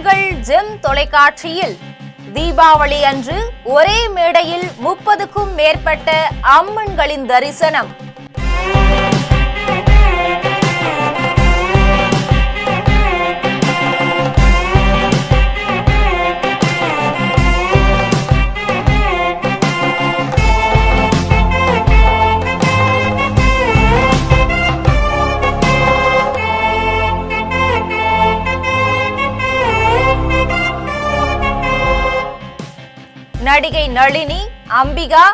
உங்கள் ஜெம் தொலைக்காட்சியில். தீபாவளி அன்று ஒரே மேடையில் முப்பதுக்கும் மேற்பட்ட அம்மன்களின் தரிசனம். நடிகை நளினி அம்பிகா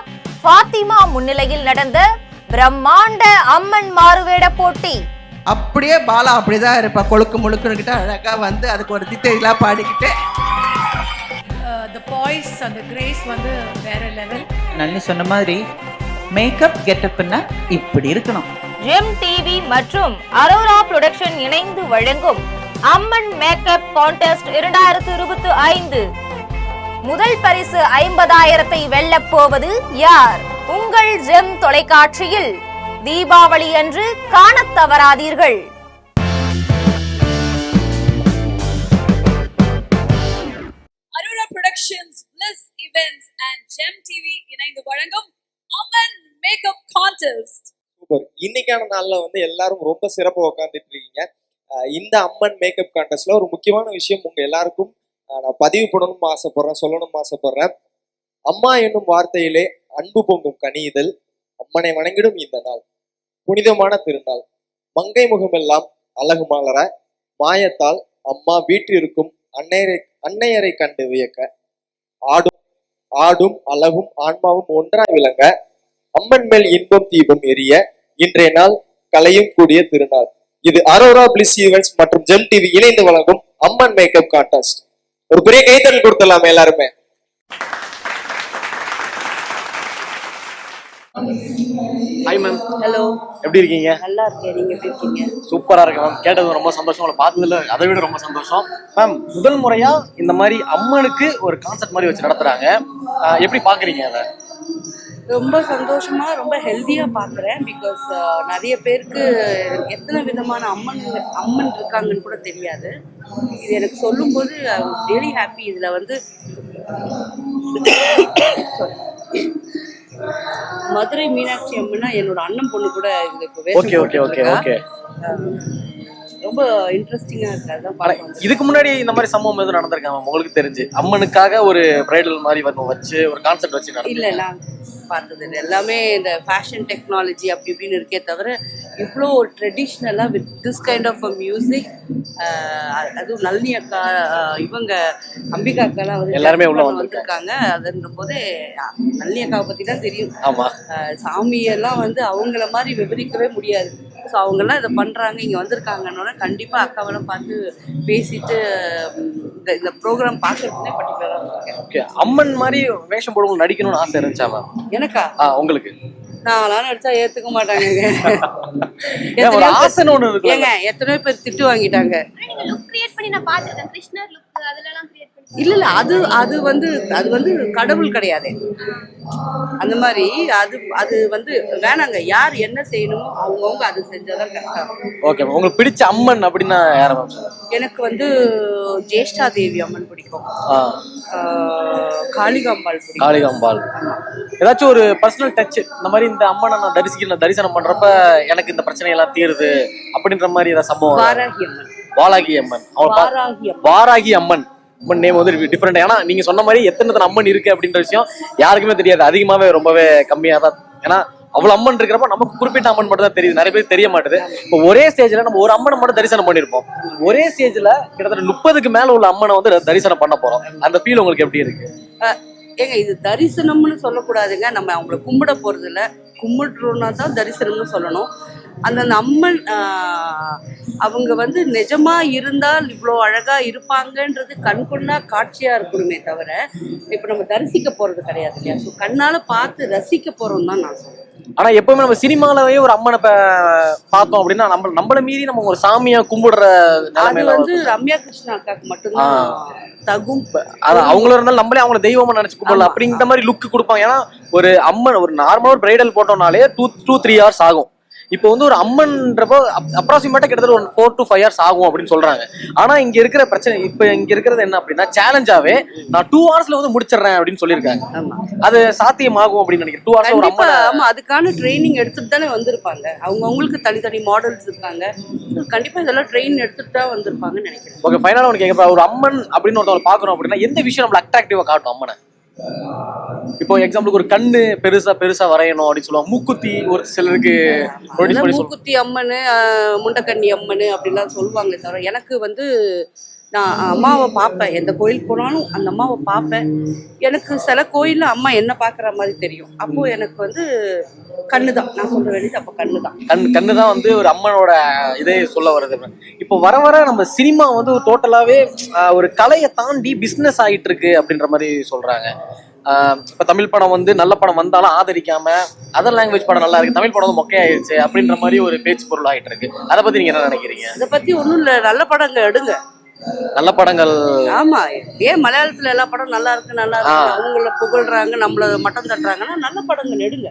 ஃபாத்திமா முன்னிலையில் நடந்த பிரம்மாண்ட அம்மன் மாறுவேட போட்டி. அப்படியே பாலா அப்படிதான் இருப்பா. கொழுக்கு முழுக்குன்னுக்கிட்ட அழகா வந்து அதுக்கு ஒரு திட்டையெல்லாம் பாடிக்கிட்டு. த பாய்ஸ் அந்த கிரேஸ் வந்து வேற லெவல் நல்லி சொன்ன மாதிரி மேக்கப் கெட்டப்னா இப்படி இருக்கணும். ஜெம் டிவி மற்றும் அரோரா புரொடக்ஷன் இணைந்து வழங்கும் அம்மன் மேக்கப் கான்டெஸ்ட் இரண்டாயிரத்து இருபத்தி ஐந்து. முதல் பரிசு ஐம்பதாயிரத்தை வெல்லப் போவது யார்? உங்கள் ஜெம் தொலைக்காட்சியில் தீபாவளி அன்று காணத் தவறாதீர்கள். Aurora productions plus events and Gem TV இணைந்து வழங்கும் அமன் மேக்கப் கான்டெஸ்ட் சூப்பர் இன்னைக்கான நாள்ல வந்து எல்லாரும் ரொம்ப சிறப்பா உட்காந்துட்டு இருக்கீங்க. இந்த அம்மன் மேக்கப் கான்டெஸ்ட்ல ஒரு முக்கியமான விஷயம் உங்க எல்லாருக்கும் நான் பதிவு பண்ணணும்னு ஆசைப்படுறேன் சொல்லணும்னு ஆசைப்படுறேன். அம்மா என்னும் வார்த்தையிலே அன்பு பொங்கும் கனியுதல் அம்மனை வணங்கிடும் இந்த நாள். புனிதமான திருநாள். மங்கை முகமெல்லாம் அழகு மாலர மாயத்தால் அம்மா வீற்றிருக்கும் அன்னையரை அன்னையரை கண்டு வியக்க. ஆடும் ஆடும் அழகும் ஆன்மாவும் ஒன்றாய் விளங்க அம்மன் மேல் இன்பம் தீபம் எரிய இன்றைய நாள் கலையும் கூடிய திருநாள். இது அரோரா பிளிஸ் ஈவெண்ட்ஸ் மற்றும் ஜெம் டிவி இணைந்து வழங்கும் அம்மன் மேக்கப் கான்டெஸ்ட் ஒரு பெரிய கைத்தறல் கொடுத்துடலாமே எல்லாருமே. ஹாய் மேம் ஹலோ எப்படி இருக்கீங்க? நல்லா இருக்கேன். நீங்க எப்படி இருக்கீங்க? சூப்பரா இருக்கு மேம் கேட்டது ரொம்ப சந்தோஷம். உங்களை பார்த்ததுல அதை விட ரொம்ப சந்தோஷம். மேம் முதல் முறையா இந்த மாதிரி அம்மனுக்கு ஒரு கான்செப்ட் மாதிரி வச்சு நடத்துறாங்க. ஆஹ் எப்படி பாக்குறீங்க அதை? ரொம்ப சந்தோஷமா ரொம்ப ஹெல்த்தியா பாக்குறேன் பிகாஸ் நிறைய பேருக்கு எத்தனை விதமான அம்மன் அம்மன் இருக்காங்கன்னு கூட தெரியாது இது எனக்கு சொல்லும்போது ரியலி ஹாப்பி இதுல வந்து. மதுரை மீனாட்சி அம்மனா என்னோட அண்ணன் பொண்ணு கூட இதுல இப்போ ஓகே ஓகே ஓகே. ரொம்ப இன்ட்ரெஸ்டிங்கா இருக்கு. அதான் ஆனா பார்க்க வந்தேன். இதுக்கு முன்னாடி இந்த மாதிரி சம்பவம் எதுவும் நடந்திருக்கா மேம் உங்களுக்கு தெரிஞ்சு. அம்மனுக்காக ஒரு பிரைடல் மாதிரி வந்து வச்சு ஒரு கான்செப்ட் வச்சு இல்ல நான் பார்த்தது எல்லாமே இந்த ஃபேஷன் டெக்னாலஜி அப்படி இப்படின்னு இருக்கே தவிர இவ்வளோ ஒரு ட்ரெடிஷ்னலாக with this kind of a music அதுவும் நளினி அக்கா இவங்க அம்பிகா அக்காலாம் வந்து எல்லாருமே உள்ள வந்திருக்காங்க. அதுன்ற போதே நளினி அக்காவை பற்றி தான் தெரியும் சாமியெல்லாம் வந்து அவங்கள மாதிரி விவரிக்கவே முடியாது. ஸோ அவங்கெல்லாம் இதை பண்ணுறாங்க இங்கே வந்திருக்காங்கன்னொன்னே கண்டிப்பாக அக்காவெல்லாம் பார்த்து பேசிட்டு இந்த இந்த ப்ரோக்ராம் பார்க்கறதுனே பர்டிகுலராக ஓகே அம்மன் மாதிரி வேஷம் போடுவோம் நடிக்கணும்னு ஆசை இருந்துச்சா மேம் எனக்கா? ஆ உங்களுக்கு. நான்லாம் நடிச்சா ஏத்துக்க மாட்டாங்க. ஒரு ஆசைன்னு ஒண்ணு இருக்குல்ல? ஏங்க எத்தனையோ பேர் திட்டு வாங்கிட்டாங்க. கிரியேட் பண்ணி நான் பார்த்திருக்கேன். கிருஷ்ணர் லுக் அதுலலாம் கிரியேட் இல்ல இல்ல அது அது வந்து அது வந்து கடவுள் கிடையாது. அந்த மாதிரி அது அது வந்து வேணாங்க. யார் என்ன செய்யணுமோ அவங்கவுங்க அது செஞ்சாதான் கரெக்டா ஓகே மேம் உங்களுக்கு பிடிச்ச அம்மன் அப்படின்னா யார மேம் எனக்கு வந்து ஜேஷ்டா தேவி அம்மன் பிடிக்கும். காளிகாம்பாள் பிடிக்கும். காளிகாம்பாள். ஏதாச்சும் ஒரு பர்சனல் டச் இந்த மாதிரி இந்த அம்மனை நான் தரிசிக்க தரிசனம் பண்றப்ப எனக்கு இந்த பிரச்சனை எல்லாம் தீருது அப்படின்ற மாதிரி ஏதாவது சம்பவம் வாராகி அம்மன். வாராகி அம்மன். வாராகி அம்மன். அம்மன் நேம் வந்து டிஃப்ரெண்ட் ஏன்னா நீங்க சொன்ன மாதிரி எத்தனை எத்தனை அம்மன் இருக்கு அப்படின்ற விஷயம் யாருக்குமே தெரியாது. அதிகமாவே ரொம்பவே கம்மியா தான் ஏன்னா அவ்வளவு அம்மன் இருக்கிறப்ப நமக்கு குறிப்பிட்ட அம்மன் மட்டும் தான் தெரியுது. நிறைய பேர் தெரிய மாட்டுது. இப்போ ஒரே ஸ்டேஜ்ல நம்ம ஒரு அம்மனை மட்டும் தரிசனம் பண்ணிருப்போம். ஒரே ஸ்டேஜ்ல கிட்டத்தட்ட முப்பதுக்கு மேல உள்ள அம்மனை வந்து தரிசனம் பண்ண போறோம். அந்த ஃபீல் உங்களுக்கு எப்படி இருக்கு? ஏங்க இது தரிசனம்னு சொல்லக்கூடாதுங்க. நம்ம அவங்கள கும்பிட போறது இல்ல கும்பிடுறோம்னா தான் தரிசனம்னு சொல்லணும். அந்த அம்மன் அவங்க வந்து நிஜமா இருந்தால் இவ்வளோ அழகா இருப்பாங்கன்றது கண்கொண்டா காட்சியா இருக்கணுமே தவிர இப்போ நம்ம தரிசிக்க போறது கிடையாது இல்லையா? ஸோ கண்ணால பார்த்து ரசிக்க போறோம் தான் நான் சொல்றேன். ஆனா எப்பவுமே நம்ம சினிமாலவே ஒரு அம்மனை பார்த்தோம் அப்படின்னா நம்ம நம்மள மீறி நம்ம ஒரு சாமியா கும்பிடுற அது வந்து ரம்யா கிருஷ்ணா அக்காக்கு மட்டும்தான் தகும். அது அவங்கள இருந்தாலும் நம்மளே அவங்கள தெய்வமா நினைச்சு கும்பிடலாம். அப்படிங்கிற மாதிரி லுக் கொடுப்பாங்க. ஏன்னா ஒரு அம்மன் ஒரு நார்மலா ஒரு பிரைடல் போட்டோம்னாலே டூ டூ த்ரீ ஹவர்ஸ் ஆகும். இப்போ வந்து ஒரு அம்மன்றப்போ அப்ராக்சிமேட்டா கிட்டத்தட்ட ஒரு ஃபோர் டு ஃபைவ் இயர்ஸ் ஆகும் அப்படின்னு சொல்றாங்க. ஆனா இங்க இருக்கிற பிரச்சனை இப்போ இங்க இருக்கிறது என்ன அப்படின்னா சேலஞ்சாவே நான் டூ ஹவர்ஸ்ல வந்து முடிச்சிடுறேன் அப்படின்னு சொல்லியிருக்காங்க. அது சாத்தியமாகும் அப்படின்னு நினைக்கிறேன். டூ ஹவர்ஸ் ஒரு ஆமா அதுக்கான ட்ரைனிங் எடுத்துட்டு தானே வந்திருப்பாங்க. அவங்க அவங்களுக்கு தனித்தனி மாடல்ஸ் இருக்காங்க. கண்டிப்பா இதெல்லாம் ட்ரெயின் எடுத்துட்டு தான் வந்திருப்பாங்கன்னு நினைக்கிறேன். ஓகே ஃபைனலா உனக்கு ஒரு அம்மன் அப்படின்னு ஒருத்தவங்க பாக்குறோம் அப்படின்னா எந்த விஷயம் நம்மள அட்ராக்டிவா காட்டும் அம்மனை? இப்போ எக்ஸாம்பிளுக்கு ஒரு கண்ணு பெருசா பெருசா வரையணும் அப்படின்னு சொல்லுவாங்க. மூக்குத்தி ஒரு சிலருக்கு மூக்குத்தி அம்மனு முண்டக்கண்ணி அம்மனு அப்படிலாம் சொல்லுவாங்க தவிர எனக்கு வந்து நான் அம்மாவை பார்ப்பேன். எந்த கோயில் போனாலும் அந்த அம்மாவை பார்ப்பேன். எனக்கு சில கோயில்ல அம்மா என்ன பார்க்குற மாதிரி தெரியும். அப்போ எனக்கு வந்து கண்ணு தான் நான் சொல்ல வேண்டியது அப்போ கண்ணு தான் கண் கண்ணு தான் வந்து ஒரு அம்மனோட இதே சொல்ல வருது இப்போ வர வர நம்ம சினிமா வந்து டோட்டலாவே ஒரு கலையை தாண்டி பிசினஸ் ஆயிட்டு இருக்கு அப்படின்ற மாதிரி சொல்றாங்க. ஆஹ் இப்ப தமிழ் படம் வந்து நல்ல படம் வந்தாலும் ஆதரிக்காம அதர் லாங்குவேஜ் படம் நல்லா இருக்கு தமிழ் படம் வந்து மொக்கையாயிருச்சு அப்படின்ற மாதிரி ஒரு பேச்சு பொருள் ஆயிட்டு இருக்கு அதை பத்தி நீங்க என்ன நினைக்கிறீங்க? இதை பத்தி ஒன்றும் இல்லை. நல்ல படங்க எடுங்க. நல்ல படங்கள். ஆமா ஏன் மலையாளத்துல எல்லா படம் நல்லா இருக்கு நல்லா இருக்கு. அவங்கள புகழ்றாங்க நம்மள மட்டம் தட்டுறாங்கன்னா நல்ல படங்கள் எடுங்க.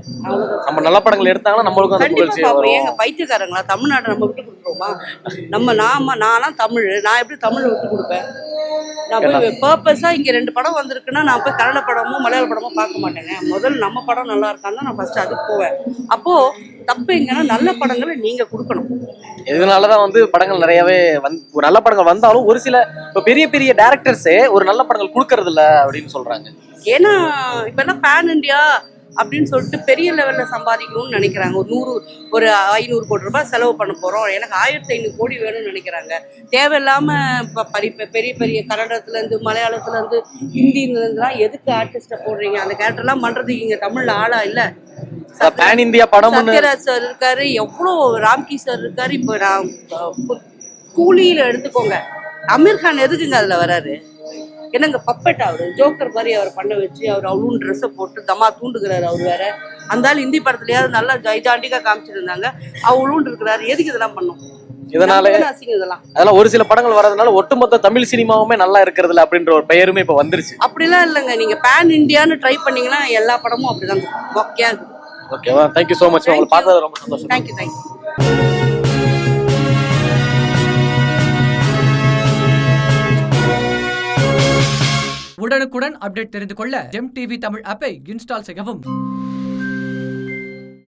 நம்ம நல்ல படங்கள் எடுத்தாங்கன்னா நம்மளுக்கும் அந்த புகழ்ச்சி ஏங்க பைத்தியக்காரங்களா? தமிழ்நாட்டை நம்ம விட்டு கொடுத்துருவோமா? நம்ம நாம நான்லாம் தமிழ் நான் எப்படி தமிழை விட்டு கொடுப்பேன்? நான் போய் பர்பஸா இங்க ரெண்டு படம் வந்திருக்குன்னா நான் போய் கன்னட படமோ மலையாள படமோ பார்க்க மாட்டேங்க. முதல்ல நம்ம படம் நல்லா இருக்கான்னு நான் ஃபர்ஸ்ட் அதுக்கு போவேன். அப்போ தப்பு எங்கன்னா நல்ல படங்களை நீங்க கொடுக்கணும். இதனாலதான் வந்து படங்கள் நிறையவே வந்து ஒரு நல்ல படங்கள் வந்தாலும் ஒரு சில இப்போ பெரிய பெரிய டேரக்டர்ஸே ஒரு நல்ல படங்கள் கொடுக்கறது இல்ல அப்படின்னு சொல்றாங்க. ஏன்னா இப்ப எல்லாம் பேன் இந்தியா அப்படின்னு சொல்லிட்டு பெரிய லெவல்ல சம்பாதிக்கணும்னு நினைக்கிறாங்க. ஒரு நூறு ஒரு ஐநூறு கோடி ரூபாய் செலவு பண்ண போறோம். எனக்கு ஆயிரத்தி ஐநூறு கோடி வேணும்னு நினைக்கிறாங்க. தேவையில்லாம இப்ப பரி இப்ப பெரிய பெரிய கன்னடத்துல இருந்து மலையாளத்துல இருந்து ஹிந்தில இருந்துலாம் எதுக்கு ஆர்டிஸ்ட போடுறீங்க? அந்த கேரக்டர்லாம் பண்றதுக்கு இங்க தமிழ்ல ஆளா இல்ல. பேன் இந்தியா படம்னு சத்யராஜ் சார் இருக்காரு எவ்வளோ ராம்கி சார் இருக்காரு இப்போ நான் கூலியில எடுத்துக்கோங்க. அமீர் கான் எதுக்குங்க அதுல வராரு? என்னங்க பப்பட் அவரு ஜோக்கர் மாதிரி அவர் பண்ண வச்சு அவர் அவ்வளோ ட்ரெஸ்ஸை போட்டு தமா தூண்டுகிறாரு அவர் வேற. அந்த ஆள் ஹிந்தி படத்துலயாவது நல்லா ஜைஜாண்டிக்கா காமிச்சிருந்தாங்க. அவ்வளோன்னு இருக்கிறாரு. எதுக்கு இதெல்லாம் பண்ணும்? இதனால அதெல்லாம் ஒரு சில படங்கள் வரதுனால ஒட்டுமொத்த தமிழ் சினிமாவுமே நல்லா இருக்கிறது இல்ல அப்படின்ற ஒரு பெயருமே இப்ப வந்துருச்சு. அப்படிலாம் இல்லைங்க. நீங்க பேன் இந்தியான்னு ட்ரை பண்ணீங்கன்னா எல்லா படமும் அப்படிதான். இருக்குது ஓகேவா தேங்க்யூ ஸோ மச் உங்களை பார்த்தது ரொம்ப சந்தோஷம். தேங்க்யூ தேங்க்யூ உடனுக்குடன் அப்டேட் தெரிந்து கொள்ள ஜெம் டிவி தமிழ் ஆப்பை இன்ஸ்டால் செய்யவும்.